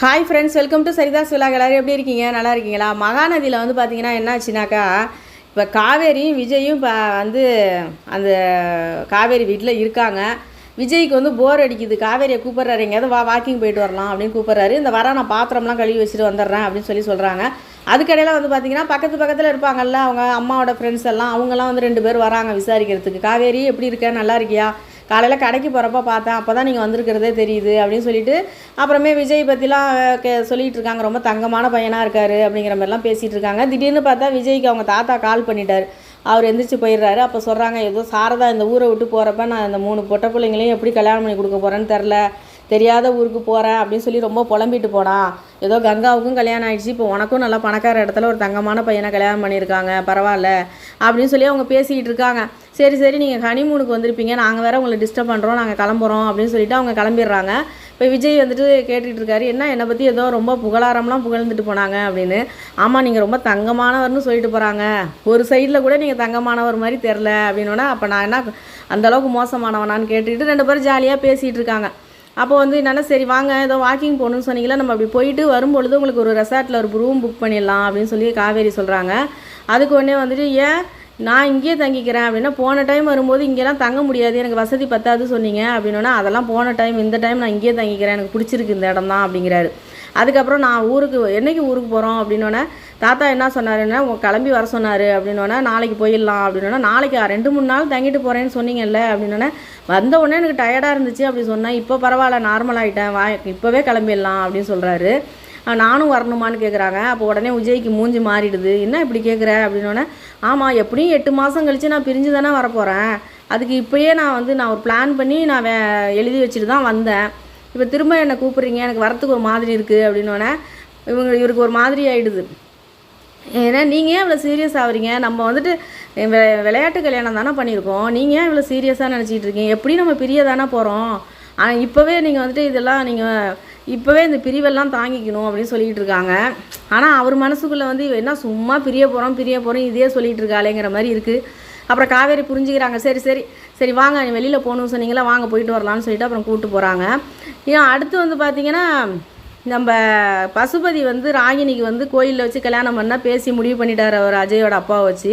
Hi friends welcome to Saritha's விழா எல்லாரும் எப்படி இருக்கீங்க? நல்லா இருக்கீங்களா? மகாநதியில் வந்து பார்த்தீங்கன்னா என்னாச்சுனாக்கா இப்போ காவேரியும் விஜயும் இப்போ வந்து அந்த காவேரி வீட்டில் இருக்காங்க. விஜய்க்கு வந்து போர் அடிக்குது. காவேரியை கூப்பிட்றாரு எங்கேயாவது வா வாக்கிங் போயிட்டு வரலாம் அப்படின்னு கூப்பிட்றாரு. இந்த வர நான் பாத்திரம்லாம் கழுவி வச்சுட்டு வந்துடுறேன் அப்படின்னு சொல்லி சொல்கிறாங்க அதுக்கடையில் வந்து பார்த்தீங்கன்னா பக்கத்து பக்கத்தில் இருப்பாங்கல்ல அவங்க அம்மாவோட ஃப்ரெண்ட்ஸ் எல்லாம் அவங்கெல்லாம் வந்து ரெண்டு பேர் வராங்க விசாரிக்கிறதுக்கு. காவேரி எப்படி இருக்க? நல்லா இருக்கியா? காலையில் கடைக்கு போகிறப்ப பார்த்தேன். அப்போ தான் நீங்கள் வந்திருக்கிறதே தெரியுது அப்படின்னு சொல்லிட்டு அப்புறமே விஜய் பற்றிலாம் கே சொல்லிகிட்டு இருக்காங்க. ரொம்ப தங்கமான பையனாக இருக்காரு அப்படிங்கிற மாதிரிலாம் பேசிகிட்டு இருக்காங்க. திடீர்னு பார்த்தா விஜய்க்கு அவங்க தாத்தா கால் பண்ணிட்டார். அவர் எந்திரிச்சு போயிடுறாரு. அப்போ சொல்கிறாங்க ஏதோ சாரதா இந்த ஊரை விட்டு போகிறப்ப நான் இந்த மூணு பொட்டை பிள்ளைங்களையும் எப்படி கல்யாணம் பண்ணி கொடுக்க போகிறேன்னு தெரில தெரியாத ஊருக்கு போகிறேன் அப்படின்னு சொல்லி ரொம்ப புலம்பிட்டு போனான் ஏதோ கங்காவுக்கும் கல்யாணம் ஆயிடுச்சு. இப்போ உனக்கும் நல்லா பணக்கார இடத்துல ஒரு தங்கமான பையனை கல்யாணம் பண்ணியிருக்காங்க. பரவாயில்ல அப்படின்னு சொல்லி அவங்க பேசிக்கிட்டு இருக்காங்க. சரி சரி நீங்கள் ஹனிமூனுக்கு வந்திருப்பீங்க. நாங்கள் வேறு உங்களை டிஸ்டர்ப் பண்ணுறோம் நாங்கள் கிளம்புறோம் அப்படின்னு சொல்லிட்டு அவங்க கிளம்பிடுறாங்க. இப்போ விஜய் வந்துட்டு கேட்டுகிட்டு இருக்காரு. என்ன என்னை பற்றி ஏதோ ரொம்ப புகழாரம்லாம் புகழ்ந்துட்டு போனாங்க அப்படின்னு. ஆமாம் நீங்கள் ரொம்ப தங்கமானவர்னு சொல்லிட்டு போகிறாங்க ஒரு சைடில் கூட நீங்கள் தங்கமானவர் மாதிரி தெரில அப்படின்னோடனே அப்போ நான் என்ன அந்தளவுக்கு மோசமானவனான்னு கேட்டுக்கிட்டு ரெண்டு பேரும் ஜாலியாக பேசிகிட்டு இருக்காங்க. அப்போ வந்து என்னென்னா சரி வாங்க ஏதோ வாக்கிங் போகணும்னு சொன்னீங்களா நம்ம அப்படி போயிட்டு வரும்பொழுது உங்களுக்கு ஒரு ரெசார்ட்டில் ஒரு ரூம் புக் பண்ணிடலாம் அப்படின்னு சொல்லி காவேரி சொல்கிறாங்க அதுக்கு உடனே வந்துட்டு ஏன் நான் இங்கேயே தங்கிக்கிறேன் அப்படின்னா போன டைம் வரும்போது இங்கெல்லாம் தங்க முடியாது. எனக்கு வசதி பத்தாது சொன்னீங்க அப்படின்னா அதெல்லாம் போன டைம் இந்த டைம் நான் இங்கேயே தங்கிக்கிறேன். எனக்கு பிடிச்சிருக்கு இந்த இடம் தான் அப்படிங்கிறாரு. அதுக்கப்புறம் நான் ஊருக்கு என்னைக்கு ஊருக்கு போகிறோம் அப்படின்னோடனே தாத்தா என்ன சொன்னாருன்னா கிளம்பி வர சொன்னார் அப்படின்னோடனே நாளைக்கு போயிடலாம் அப்படின்னோடனே நாளைக்கு ரெண்டு மூணு நாள் தங்கிட்டு போகிறேன்னு சொன்னீங்கல்ல அப்படின்னோடனே வந்த உடனே எனக்கு டயர்டாக இருந்துச்சு அப்படி சொன்னேன் இப்போ பரவாயில்ல நார்மல் ஆகிட்டேன் வா இப்போவே கிளம்பிடலாம் அப்படின்னு சொல்கிறாரு நானும் வரணுமான்னு கேட்குறாங்க அப்போ உடனே விஜய்க்கு மூஞ்சி மாறிடுது. என்ன இப்படி கேட்குற அப்படின்னோடனே ஆமாம் எப்படியும் எட்டு மாதம் கழித்து நான் பிரிஞ்சு தானே வரப்போகிறேன் அதுக்கு இப்போயே நான் வந்து நான் ஒரு பிளான் பண்ணி நான் வே எழுதி வச்சுட்டு தான் வந்தேன். இப்போ திரும்ப என்னை கூப்பிட்றீங்க? எனக்கு வரத்துக்கு ஒரு மாதிரி இருக்குது அப்படின்னோடனே இவங்க இவருக்கு ஒரு மாதிரி ஆகிடுது ஏன்னா நீங்கள் ஏன் இவ்வளோ சீரியஸ் ஆகுறீங்க? நம்ம வந்துட்டு விளையாட்டு கல்யாணம் தானே பண்ணியிருக்கோம். நீங்கள் ஏன் இவ்வளோ சீரியஸாக நினச்சிட்டு இருக்கீங்க? எப்படி நம்ம பிரிய தானே போகிறோம் ஆனால் இப்போவே நீங்கள் வந்துட்டு இதெல்லாம் நீங்கள் இப்போவே இந்த பிரிவெல்லாம் தாங்கிக்கணும் அப்படின்னு சொல்லிட்டு இருக்காங்க. ஆனால் அவர் மனசுக்குள்ளே வந்து என்ன சும்மா பிரிய போகிறோம் பிரிய போகிறோம் இதே சொல்லிட்டு இருக்காளேங்கிற மாதிரி இருக்குது அப்புறம் காவேரி புரிஞ்சுக்கிறாங்க சரி சரி சரி வாங்க நீ வெளியில் போகணும்னு சொன்னீங்களா வாங்க போயிட்டு வரலாம்னு சொல்லிட்டு அப்புறம் கூப்பிட்டு போகிறாங்க ஏன் அடுத்து வந்து பார்த்தீங்கன்னா நம்ம பசுபதி வந்து ராகினிக்கு வந்து கோயிலில் வச்சு கல்யாணம் பண்ணால் பேசி முடிவு பண்ணிட்டார் அவர் அஜயோட அப்பாவை வச்சு.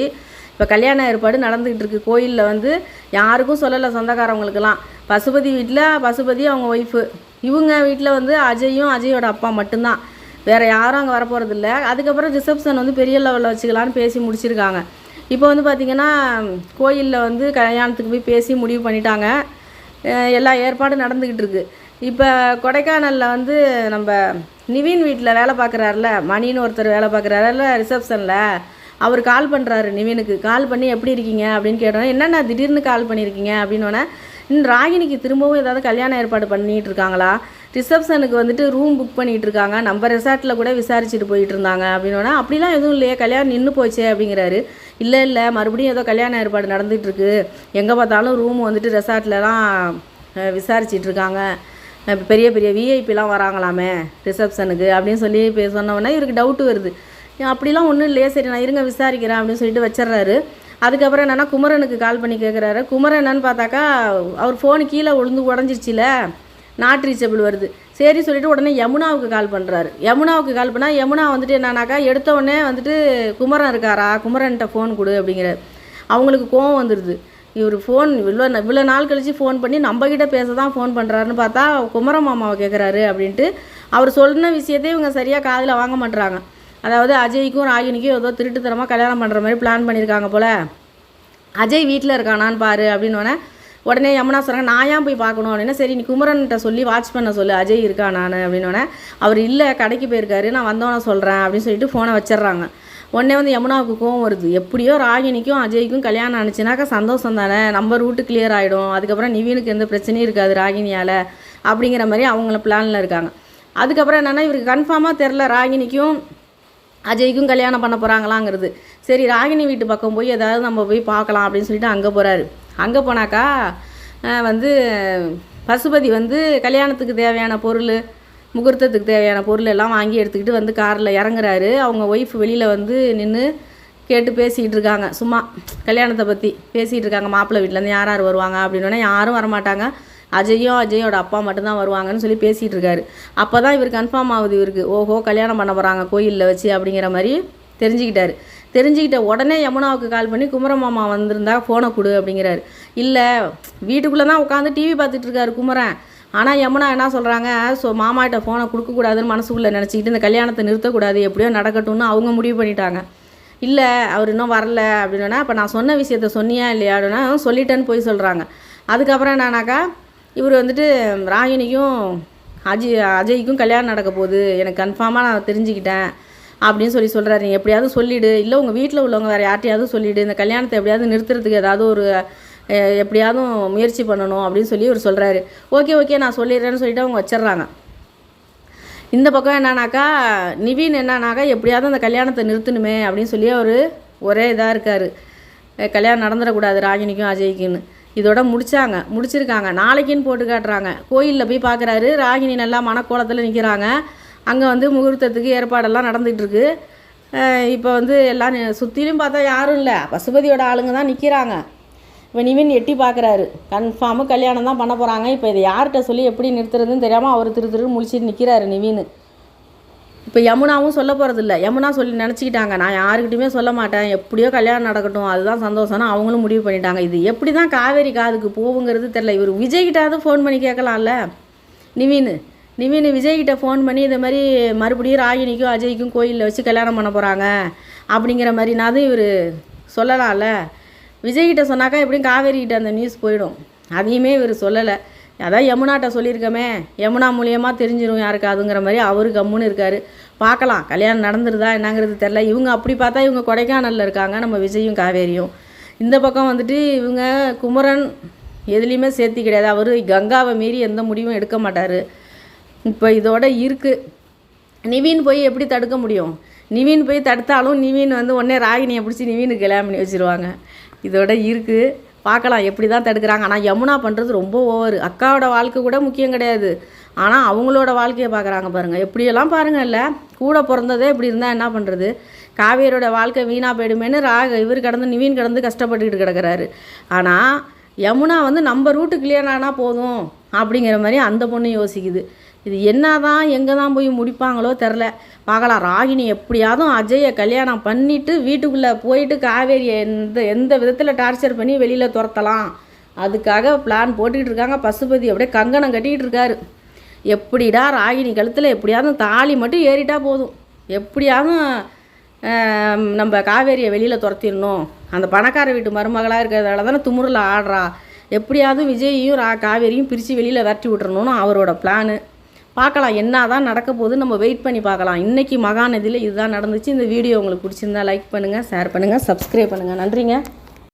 இப்போ கல்யாண ஏற்பாடு நடந்துக்கிட்டு இருக்கு. கோயிலில் வந்து யாருக்கும் சொல்லலை சொந்தக்காரவங்களுக்கெல்லாம். பசுபதி வீட்டில் பசுபதி அவங்க ஒய்ஃபு இவங்க வீட்டில் வந்து அஜயும் அஜயோட அப்பா மட்டும்தான். வேறு யாரும் அங்கே வரப்போகிறது இல்லை அதுக்கப்புறம் ரிசப்ஷன் வந்து பெரிய லெவலில் வச்சுக்கலான்னு பேசி முடிச்சிருக்காங்க. இப்போ வந்து பார்த்திங்கன்னா கோயிலில் வந்து கல்யாணத்துக்கு போய் பேசி முடிவு பண்ணிட்டாங்க. எல்லா ஏற்பாடும் நடந்துக்கிட்டு இருக்குது இப்போ கொடைக்கானலில் வந்து நம்ம நிவின் வீட்டில் வேலை பார்க்குறாருல மணின்னு ஒருத்தர் வேலை பார்க்குறாருல ரிசப்ஷனில். அவர் கால் பண்ணுறாரு நிவினுக்கு. கால் பண்ணி எப்படி இருக்கீங்க? அப்படின்னு கேட்டோன்னே என்னென்ன திடீர்னு கால் பண்ணியிருக்கீங்க அப்படின்னோடனே ராகினிக்கு திரும்பவும் ஏதாவது கல்யாண ஏற்பாடு பண்ணிட்டு இருக்காங்களா ரிசப்ஷனுக்கு வந்துட்டு ரூம் புக் பண்ணிட்டு இருக்காங்க நம்ம ரெசார்ட்டில் கூட விசாரிச்சுட்டு போயிட்டு இருந்தாங்க அப்படின்னா அப்படிலாம் எதுவும் இல்லையே கல்யாணம் நின்று போச்சே அப்படிங்கிறாரு. இல்லை இல்லை மறுபடியும் ஏதோ கல்யாண ஏற்பாடு நடந்துட்டு இருக்கு எங்கே பார்த்தாலும் ரூம் வந்துட்டு ரெசார்ட்லலாம் விசாரிச்சிட்டு இருக்காங்க பெரிய பெரிய விஐபிலாம் வராங்களாமே ரிசப்ஷனுக்கு அப்படின்னு சொல்லி இப்போ சொன்னோன்னே இவருக்கு டவுட்டு வருது. அப்படிலாம் ஒன்றும் இல்லையே சரி நான் இருங்க விசாரிக்கிறேன் அப்படின்னு சொல்லிட்டு வச்சிடுறாரு அதுக்கப்புறம் என்னென்னா குமரனுக்கு கால் பண்ணி கேட்குறாரு குமரன் என்னன்னு பார்த்தாக்கா அவர் ஃபோனு கீழே விழுந்து உடஞ்சிருச்சுல நாட் ரீச்சபிள் வருது. சரி சொல்லிட்டு உடனே யமுனாவுக்கு கால் பண்ணுறாரு யமுனாவுக்கு கால் பண்ணால் யமுனா வந்துட்டு என்னன்னாக்கா எடுத்த உடனே வந்துட்டு குமரன் இருக்காரா? குமரன்கிட்ட ஃபோன் கொடு அப்படிங்கிறார். அவங்களுக்கு கோவம் வந்துடுது இவர் ஃபோன் இவ்வளோ இவ்வளோ நாள் கழித்து ஃபோன் பண்ணி நம்மக்கிட்ட பேச தான் ஃபோன் பண்ணுறாருன்னு பார்த்தா குமர மாமாவை கேட்குறாரு அப்படின்ட்டு. அவர் சொன்ன விஷயத்தையும் இவங்க சரியாக காதில் வாங்க மாட்றாங்க. அதாவது அஜய்க்கும் ராகினிக்கும் ஏதோ திருட்டுத்தனமாக கல்யாணம் பண்ணுற மாதிரி பிளான் பண்ணியிருக்காங்க போல். அஜய் வீட்டில் இருக்கானான்னு பாரு அப்படின்னோடனே உடனே யமுனா சொன்னாங்க நான் ஏன் போய் பார்க்கணும்? அப்படின்னா சரி நீ குமரன்கிட்ட சொல்லி வாட்ச் பண்ண சொல்லு அஜய் இருக்கா நான்? அப்படின்னு அப்படின்னோடனே அவர் இல்லை கடைக்கு போயிருக்காரு நான் வந்தோன்னே சொல்கிறேன் அப்படின்னு சொல்லிட்டு ஃபோனை வச்சிடுறாங்க. உடனே வந்து யமுனாவுக்கு கோவம் வருது. எப்படியோ ராகினிக்கும் அஜய்க்கும் கல்யாணம் ஆனிச்சுனாக்கா சந்தோஷம் தானே? நம்ம ரூட்டு கிளியர் ஆகிடும் அதுக்கப்புறம் நிவீனுக்கு எந்த பிரச்சனையும் இருக்காது ராகினியால் அப்படிங்கிற மாதிரி அவங்கள பிளானில் இருக்காங்க. அதுக்கப்புறம் என்னென்னா இவருக்கு கன்ஃபார்மாக தெரில ராகினிக்கும் அஜய்க்கும் கல்யாணம் பண்ண போகிறாங்களாங்கிறது சரி ராகினி வீட்டு பக்கம் போய் ஏதாவது நம்ம போய் பார்க்கலாம் அப்படின்னு சொல்லிட்டு அங்கே போகிறாரு அங்கே போனாக்கா வந்து பசுபதி வந்து கல்யாணத்துக்கு தேவையான பொருள் முகூர்த்தத்துக்கு தேவையான பொருள் எல்லாம் வாங்கி எடுத்துக்கிட்டு வந்து காரில் இறங்குறாரு. அவங்க ஒய்ஃப் வெளியில் வந்து நின்று கேட்டு பேசிகிட்டு இருக்காங்க. சும்மா கல்யாணத்தை பற்றி பேசிகிட்டு இருக்காங்க. மாப்பிள்ளை வீட்டிலேருந்து யார் யார் வருவாங்க அப்படின்னோடனே யாரும் வரமாட்டாங்க. அஜயும் அஜயோட அப்பா மட்டும்தான் வருவாங்கன்னு சொல்லி பேசிகிட்டு இருக்காரு அப்போ தான் இவர் கன்ஃபார்ம் ஆகுது இவருக்கு. ஓஹோ கல்யாணம் பண்ண போகிறாங்க கோயிலில் வச்சு அப்படிங்கிற மாதிரி தெரிஞ்சுக்கிட்டாரு. தெரிஞ்சுக்கிட்ட உடனே யமுனாவுக்கு கால் பண்ணி குமரமாமா வந்திருந்தா ஃபோனை கொடு அப்படிங்கிறாரு. இல்லை வீட்டுக்குள்ளே தான் உட்காந்து டிவி பார்த்துட்டு இருக்காரு குமரன். ஆனால் யமுனா என்ன சொல்கிறாங்க ஸோ மாமாட்ட ஃபோனை கொடுக்கக்கூடாதுன்னு மனசுக்குள்ளே நினச்சிக்கிட்டு இந்த கல்யாணத்தை நிறுத்தக்கூடாது எப்படியோ நடக்கட்டும்னு அவங்க முடிவு பண்ணிட்டாங்க. இல்லை அவர் இன்னும் வரல அப்படின்னா அப்போ நான் சொன்ன விஷயத்த சொன்னியா இல்லையா அப்படின்னா சொல்லிட்டேன்னு போய் சொல்கிறாங்க அதுக்கப்புறம் என்னன்னாக்கா இவர் வந்துட்டு ராகினிக்கும் அஜய் அஜய்க்கும் கல்யாணம் நடக்க போகுது. எனக்கு கன்ஃபார்மாக நான் தெரிஞ்சுக்கிட்டேன் அப்படின்னு சொல்லி சொல்கிறாரு நீங்கள் எப்படியாவது சொல்லிவிடு இல்லை உங்கள் வீட்டில் உள்ளவங்க வேறு யார்ட்டையாவது சொல்லிவிடு இந்த கல்யாணத்தை எப்படியாவது நிறுத்துறதுக்கு ஏதாவது ஒரு எப்படியாவது முயற்சி பண்ணணும் அப்படின்னு சொல்லி இவர் சொல்கிறாரு ஓகே ஓகே நான் சொல்லிடுறேன்னு சொல்லிட்டு அவங்க வச்சிடுறாங்க. இந்த பக்கம் என்னன்னாக்கா நிவின் என்னன்னாக்கா எப்படியாவது அந்த கல்யாணத்தை நிறுத்தணுமே அப்படின்னு சொல்லி அவர் ஒரே இதாக இருக்கார். கல்யாணம் நடந்துடக்கூடாது ராகினிக்கும் அஜய்க்குன்னு. இதோட முடிச்சாங்க. முடிச்சிருக்காங்க. நாளைக்குன்னு போட்டு காட்டுறாங்க. கோயிலில் போய் பார்க்குறாரு ராகினி நல்லா மனக்கோலத்தில் நிற்கிறாங்க அங்கே வந்து முகூர்த்தத்துக்கு ஏற்பாடெல்லாம் நடந்துகிட்ருக்கு. இப்போ வந்து எல்லாம் சுற்றிலும் பார்த்தா யாரும் இல்லை. பசுபதியோட ஆளுங்க தான் நிற்கிறாங்க இப்போ இவன் எட்டி பார்க்குறாரு கன்ஃபார்மு கல்யாணம் தான் பண்ண போகிறாங்க இப்போ இதை யார்கிட்ட சொல்லி எப்படி நிறுத்துறதுன்னு தெரியாமல் அவர் திரு திரு முழிச்சிட்டு நிற்கிறாரு நிவின்னு இப்போ யமுனாவும் சொல்ல போகிறதில்ல யமுனா சொல்லி நினச்சிக்கிட்டாங்க. நான் யாருக்கிட்டையுமே சொல்ல மாட்டேன். எப்படியோ கல்யாணம் நடக்கட்டும். அதுதான் சந்தோஷம்னு அவங்களும் முடிவு பண்ணிட்டாங்க. இது எப்படி தான் காவேரி காதுக்கு போகுங்கிறது தெரில இவர் விஜய்கிட்டாவது ஃபோன் பண்ணி கேட்கலாம்ல? நிவின் நிவின் விஜய்கிட்ட ஃபோன் பண்ணி இந்த மாதிரி மறுபடியும் ராகினிக்கும் அஜய்க்கும் கோயிலில் வச்சு கல்யாணம் பண்ண போகிறாங்க அப்படிங்கிற மாதிரினாவது இவர் சொல்லலாம்ல? விஜய்கிட்ட சொன்னாக்கா எப்படியும் காவேரிக்கிட்ட அந்த நியூஸ் போயிடும். அதையுமே இவர் சொல்லலை. அதான் யமுனாட்ட சொல்லியிருக்கமே. யமுனா மூலியமாக தெரிஞ்சிடும் யாருக்காதுங்கிற மாதிரி அவரு கம்முன்னு இருக்கார். பார்க்கலாம். கல்யாணம் நடந்துருதா என்னங்கிறது தெரில இவங்க அப்படி பார்த்தா இவங்க கொடைக்கானலில் இருக்காங்க. நம்ம விஜயும் காவேரியும். இந்த பக்கம் வந்துட்டு இவங்க குமரன் எதுலேயுமே சேர்த்தி கிடையாது. அவர் கங்காவை மீறி எந்த முடிவும் எடுக்க மாட்டார். இப்போ இதோட இருக்குது நிவின் போய் எப்படி தடுக்க முடியும்? நிவின் போய் தடுத்தாலும் நிவின் வந்து உடனே ராகினியை பிடிச்சி நிவீனுக்கு கல்யாணம் பண்ணி வச்சிருவாங்க. இதோட இருக்குது பார்க்கலாம் எப்படி தான் தடுக்கிறாங்க. ஆனால் யமுனா பண்ணுறது ரொம்ப ஓவர். அக்காவோட வாழ்க்கை கூட முக்கியம் கிடையாது. ஆனால் அவங்களோட வாழ்க்கையை பார்க்குறாங்க பாருங்கள் எப்படியெல்லாம் பாருங்கள் இல்லை கூட பிறந்ததே இப்படி இருந்தால் என்ன பண்ணுறது காவேரியோட வாழ்க்கை வீணாக போயிடுமேன்னு ராக இவர் கடந்து நிவீன் கடந்து கஷ்டப்பட்டுக்கிட்டு கிடக்குறாரு. ஆனால் யமுனா வந்து நம்ம ரூட்டு கிளியர் ஆனால் போதும் அப்படிங்கிற மாதிரி அந்த பொண்ணு யோசிக்குது. இது என்ன தான் எங்கே தான் போய் முடிப்பாங்களோ தெரில பார்க்கலாம் ராகினி எப்படியாவது அஜயை கல்யாணம் பண்ணிவிட்டு வீட்டுக்குள்ளே போயிட்டு காவேரியை எந்த எந்த விதத்தில் டார்ச்சர் பண்ணி வெளியில் துரத்தலாம். அதுக்காக பிளான் போட்டுக்கிட்டு இருக்காங்க. பசுபதி அப்படியே கங்கணம் கட்டிக்கிட்டு இருக்காரு. எப்படிடா ராகினி கழுத்தில் எப்படியாவது தாலி மட்டும் ஏறிட்டா போதும். எப்படியாவதும் நம்ம காவேரியை வெளியில் துரத்திடணும். அந்த பணக்கார வீட்டு மருமகளாக இருக்கிறதால தானே துமுறில் ஆடுறா. எப்படியாவது விஜயையும் ரா காவேரியும் பிரித்து வெளியில் விரட்டி விட்டுறணும்னு அவரோட பிளானு பார்க்கலாம் என்ன தான் நடக்க போகுது நம்ம வெயிட் பண்ணி பார்க்கலாம். இன்றைக்கி மகாநதியில் இதுதான் நடந்துச்சு. இந்த வீடியோ உங்களுக்கு பிடிச்சிருந்தா லைக் பண்ணுங்கள் ஷேர் பண்ணுங்கள் சப்ஸ்கிரைப் பண்ணுங்கள் நன்றிங்க.